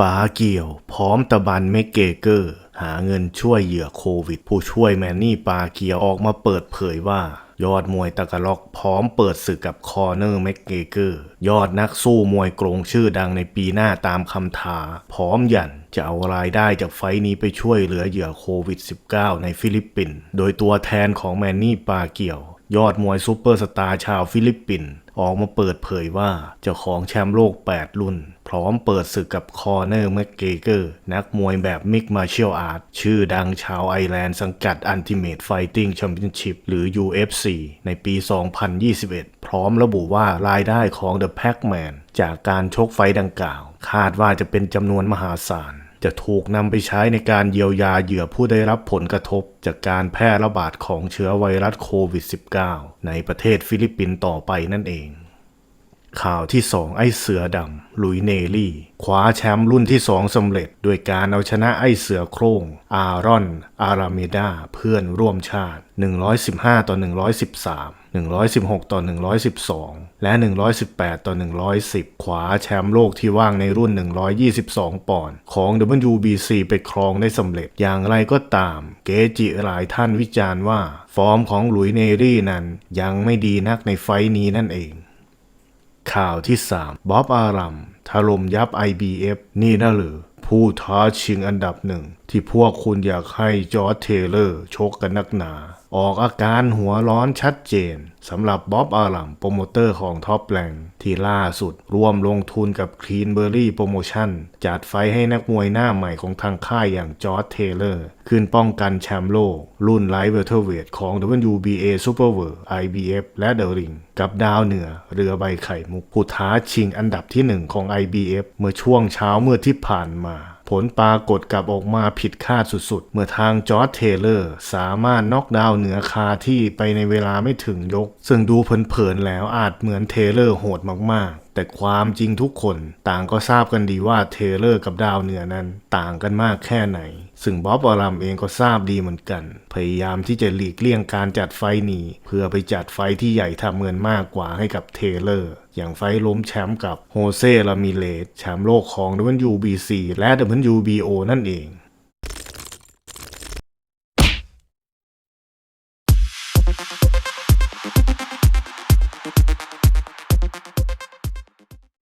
ปาเกี่ยว พร้อมตะบันเมกเกเกอร์ หาเงินช่วยเหยื่อโควิด ผู้ช่วยแมนนี่ปาเกียวออกมาเปิดเผยว่า ยอดมวยตะกะล็อกพร้อมเปิดศึกกับคอเนอร์แมกเกเกอร์ ยอดนักสู้มวยกรงชื่อดังในปีหน้าตามคำท้าพร้อมยันจะเอารายได้จากไฟท์นี้ไปช่วยเหลือเหยื่อโควิด -19 ในฟิลิปปินส์โดยตัวแทนของแมนนี่ปาเกียวยอดมวยซูเปอร์สตาร์ชาวฟิลิปปินส์ ออกมาเปิดเผยว่าเจ้าของแชมป์โลก 8 รุ่น พร้อมเปิดศึกกับคอเนอร์แม็กเกเกอร์ นักมวยแบบมิกมาเชียลอาร์ตชื่อดังชาวไอร์แลนด์สังกัด Ultimate Fighting Championship หรือ UFC ในปี 2021 พร้อมระบุว่ารายได้ของ The Pac-Man จากการชกไฟดังกล่าว คาดว่าจะเป็นจำนวนมหาศาล จะถูกนำไปใช้ในการเยียวยาเหยื่อผู้ได้รับผลกระทบ จากการแพร่ระบาดของเชื้อไวรัสโควิด -19 ในประเทศฟิลิปปินส์ต่อไปนั่นเอง ข่าวที่ 2 ไอ้เสือดำลุยเนลี่คว้าแชมป์รุ่นที่ 2สำเร็จ ด้วยการเอาชนะไอ้เสือโครงอารอน อาราเมดา เพื่อนร่วมชาติ 115 ต่อ 113 116 ต่อ 112 และ 118 ต่อ 110 ขวาแชมป์โลกที่ว่างในรุ่น 122 ปอนด์ของ WBC ไปครองได้สำเร็จอย่างไรก็ตาม เกจิหลายท่านวิจารณ์ว่า ฟอร์มของหลุยเนรี่นั้นยังไม่ดีนักในไฟท์นี้นั่นเอง ข่าวที่ 3บ๊อบอารัมถล่มยับ IBF นี่นะหรือ ผู้ท้าชิงอันดับหนึ่งที่พวกคุณอยากให้จอร์จเทเลอร์ชกกันนักหนา ออกอาการหัวร้อนชัดเจนสำหรับบ๊อบอารัมโปรโมเตอร์ของท็อปแลงที่ล่าสุดร่วมลงทุนกับคลีนเบอร์รี่โปรโมชั่น จัดไฟให้นักมวยหน้าใหม่ของทางค่ายอย่างจอร์จเทเลอร์ ขึ้นป้องกันแชมป์โลก รุ่นไลท์เวเทอร์เวทของ WBA Super w o r l d IBF และ The Ring กับดาวเหนือเรือใบไข่มุกผู้ท้าชิงอันดับที่หนึ่งของ IBF เมื่อช่วงเช้าเมื่อที่ผ่านมา ผลปรากฏกลับออกมาผิดคาดสุดๆ เมื่อทางจอร์ดเทเลอร์ สามารถน็อกดาวน์เหนือคาที่ไปในเวลาไม่ถึงยก ซึ่งดูเผินๆแล้วอาจเหมือนเทเลอร์โหดมากๆ แต่ความจริงทุกคนต่างก็ทราบกันดีว่าเทเลอร์กับดาวเหนือนั้นต่างกันมากแค่ไหน ซึ่งบ๊อบอารัมเองก็ทราบดีเหมือนกัน พยายามที่จะหลีกเลี่ยงการจัดไฟนี้เพื่อไปจัดไฟที่ใหญ่ทำเงินมากกว่าให้กับเทเลอร์ อย่างไฟล้มแชมป์กับโฮเซ่ลามิเลสแชมป์โลกของ WBC และ WBO นั่นเอง